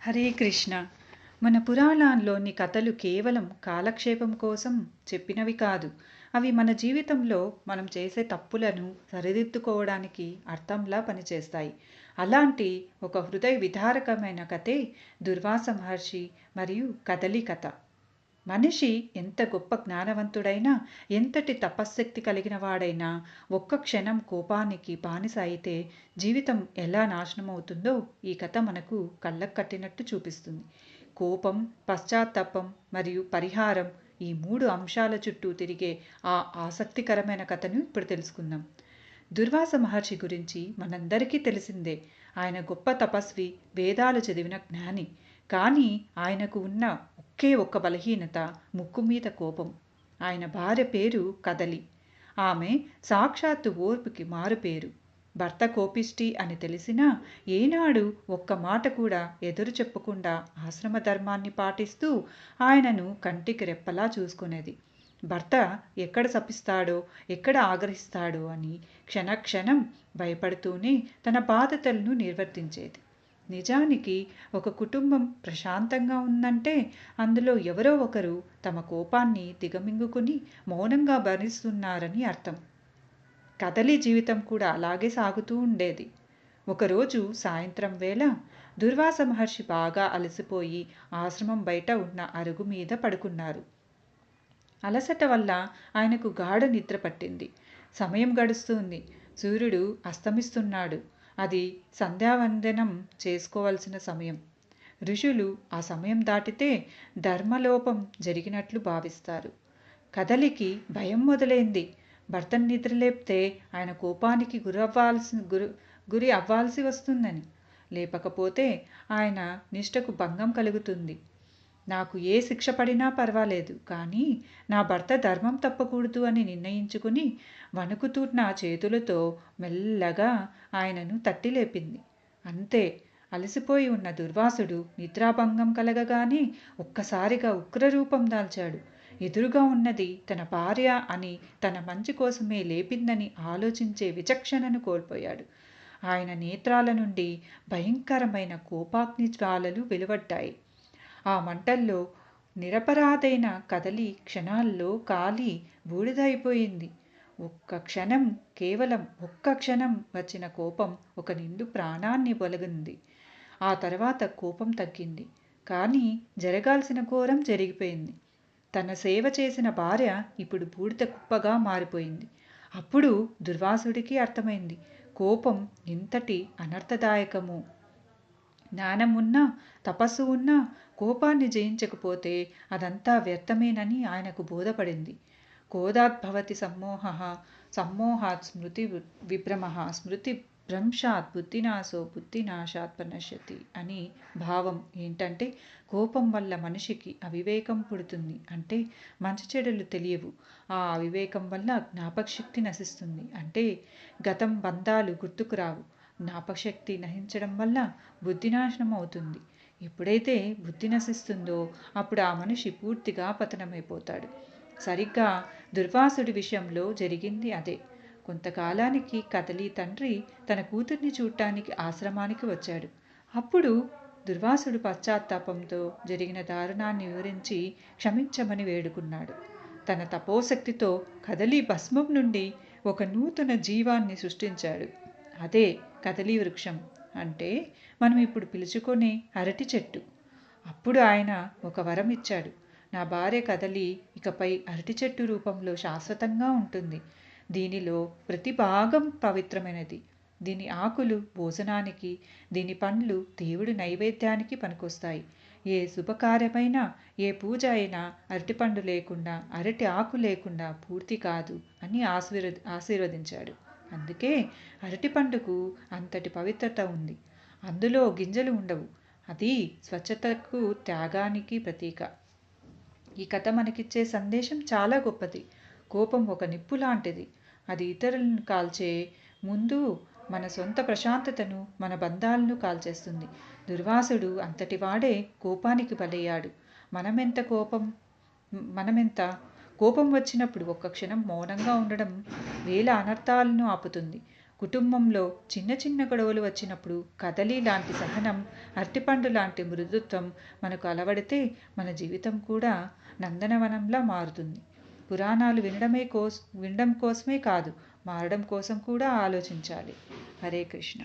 హరే కృష్ణ. మన పురాణాల్లోని కథలు కేవలం కాలక్షేపం కోసం చెప్పినవి కాదు. అవి మన జీవితంలో మనం చేసే తప్పులను సరిదిద్దుకోవడానికి అర్థంలా పనిచేస్తాయి. అలాంటి ఒక హృదయ విదారకమైన కథే దుర్వాస మహర్షి మరియు కదలి కథ. మనిషి ఎంత గొప్ప జ్ఞానవంతుడైనా ఎంతటి తపశ్శక్తి కలిగిన వాడైనా ఒక్క క్షణం కోపానికి బానిస అయితే జీవితం ఎలా నాశనం అవుతుందో ఈ కథ మనకు కళ్ళకు కట్టినట్టు చూపిస్తుంది. కోపం పశ్చాత్తాపం మరియు పరిహారం ఈ మూడు అంశాల చుట్టూ తిరిగే ఆ ఆసక్తికరమైన కథను ఇప్పుడు తెలుసుకుందాం. దుర్వాస మహర్షి గురించి మనందరికీ తెలిసిందే. ఆయన గొప్ప తపస్వి వేదాలు చదివిన జ్ఞాని. కానీ ఆయనకు ఉన్న ఒకే ఒక్క బలహీనత ముక్కు మీద కోపం. ఆయన భార్య పేరు కదలి. ఆమె సాక్షాత్తు ఓర్పుకి మారుపేరు. భర్త కోపిష్టి అని తెలిసినా ఏనాడు ఒక్క మాట కూడా ఎదురు చెప్పకుండా ఆశ్రమ ధర్మాన్ని పాటిస్తూ ఆయనను కంటికి రెప్పలా చూసుకునేది. భర్త ఎక్కడ శపిస్తాడో ఎక్కడ ఆగ్రహిస్తాడో అని క్షణక్షణం భయపడుతూనే తన బాధ్యతలను నిర్వర్తించేది. నిజానికి ఒక కుటుంబం ప్రశాంతంగా ఉందంటే అందులో ఎవరో ఒకరు తమ కోపాన్ని దిగమింగుకుని మౌనంగా భరిస్తున్నారని అర్థం. కదలి జీవితం కూడా అలాగే సాగుతూ ఉండేది. ఒకరోజు సాయంత్రం వేళ దుర్వాస మహర్షి బాగా అలసిపోయి ఆశ్రమం బయట ఉన్న అరుగు మీద పడుకున్నారు. అలసట వల్ల ఆయనకు గాఢ నిద్ర పట్టింది. సమయం గడుస్తుంది. సూర్యుడు అస్తమిస్తున్నాడు. అది సంధ్యావందనం చేసుకోవలసిన సమయం. ఋషులు ఆ సమయం దాటితే ధర్మలోపం జరిగినట్లు భావిస్తారు. కదలికి భయం మొదలైంది. భర్తను నిద్రలేపితే ఆయన కోపానికి గురవ్వాల్సి గురి గురి అవ్వాల్సి వస్తుందని. లేపకపోతే ఆయన నిష్టకు భంగం కలుగుతుంది. నాకు ఏ శిక్ష పడినా పర్వాలేదు కానీ నా భర్త ధర్మం తప్పకూడదు అని నిర్ణయించుకుని వణుకుతూ నా చేతులతో మెల్లగా ఆయనను తట్టి లేపింది అంతే అలసిపోయి ఉన్న దుర్వాసుడు నిద్రాభంగం కలగగానే ఒక్కసారిగా ఉగ్రరూపం దాల్చాడు. ఎదురుగా ఉన్నది తన భార్య అని తన మంచి కోసమే లేపిందని ఆలోచించే విచక్షణను కోల్పోయాడు. ఆయన నేత్రాల నుండి భయంకరమైన కోపాగ్ని జ్వాలలు వెలువడ్డాయి. ఆ మంటల్లో నిరపరాధైన కదలి క్షణాల్లో కాలి బూడిదైపోయింది. ఒక్క క్షణం కేవలం ఒక్క క్షణం వచ్చిన కోపం ఒక నిండు ప్రాణాన్ని పొలగింది ఆ తర్వాత కోపం తగ్గింది. కానీ జరగాల్సిన ఘోరం జరిగిపోయింది. తన సేవ చేసిన భార్య ఇప్పుడు బూడిద కుప్పగా మారిపోయింది. అప్పుడు దుర్వాసుడికి అర్థమైంది. కోపం ఎంతటి అనర్థదాయకము. జ్ఞానం ఉన్నా తపస్సు ఉన్నా కోపాన్ని జయించకపోతే అదంతా వ్యర్థమేనని ఆయనకు బోధపడింది. కోదాద్భవతి సమ్మోహ సమ్మోహాత్ స్మృతి విభ్రమ స్మృతి భ్రంశాత్ బుద్ధినాశో బుద్ధినాశాత్ పనశ్యతి అని భావం ఏంటంటే కోపం వల్ల మనిషికి అవివేకం పుడుతుంది. అంటే మంచి చెడులు తెలియవు. ఆ అవివేకం వల్ల జ్ఞాపకశక్తి నశిస్తుంది. అంటే గతం బంధాలు గుర్తుకురావు జ్ఞాపకశక్తి నశించడం వల్ల బుద్ధి నాశనం అవుతుంది. ఎప్పుడైతే బుద్ధి నశిస్తుందో అప్పుడు ఆ మనిషి పూర్తిగా పతనమైపోతాడు. సరిగ్గా దుర్వాసుడి విషయంలో జరిగింది అదే. కొంతకాలానికి కదలి తండ్రి తన కూతుర్ని చూడటానికి ఆశ్రమానికి వచ్చాడు. అప్పుడు దుర్వాసుడు పశ్చాత్తాపంతో జరిగిన దారుణాన్ని వివరించి క్షమించమని వేడుకున్నాడు. తన తపోశక్తితో కదలి భస్మం నుండి ఒక నూతన జీవాన్ని సృష్టించాడు. అదే కదలి వృక్షం అంటే మనం ఇప్పుడు పిలుచుకునే అరటి చెట్టు. అప్పుడు ఆయన ఒక వరం ఇచ్చాడు. నా భార్య కదలి ఇకపై అరటి చెట్టు రూపంలో శాశ్వతంగా ఉంటుంది. దీనిలో ప్రతి భాగం పవిత్రమైనది. దీని ఆకులు భోజనానికి దీని పండ్లు దేవుడి నైవేద్యానికి పనికొస్తాయి. ఏ శుభకార్యమైనా ఏ పూజ అయినా అరటిపండు లేకుండా అరటి ఆకు లేకుండా పూర్తి కాదు అని ఆశీర్వ ఆశీర్వదించాడు. అందుకే అరటిపండుకు అంతటి పవిత్రత ఉంది. అందులో గింజలు ఉండవు. అది స్వచ్ఛతకు త్యాగానికి ప్రతీక. ఈ కథ మనకిచ్చే సందేశం చాలా గొప్పది. కోపం ఒక నిప్పు లాంటిది. అది ఇతరులను కాల్చే ముందు మన సొంత ప్రశాంతతను మన బంధాలను కాల్చేస్తుంది. దుర్వాసుడు అంతటి వాడే కోపానికి బలయ్యాడు. మనమెంత కోపం మనమెంత కోపం వచ్చినప్పుడు ఒక్క క్షణం మౌనంగా ఉండడం వేల అనర్థాలను ఆపుతుంది. కుటుంబంలో చిన్న చిన్న గొడవలు వచ్చినప్పుడు కదలి లాంటి సహనం అరటిపండు లాంటి మృదుత్వం మనకు అలవడితే మన జీవితం కూడా నందనవనంలా మారుతుంది. పురాణాలు వినడమే కోస్ వినడం కోసమే కాదు మారడం కోసం కూడా ఆలోచించాలి. హరే కృష్ణ.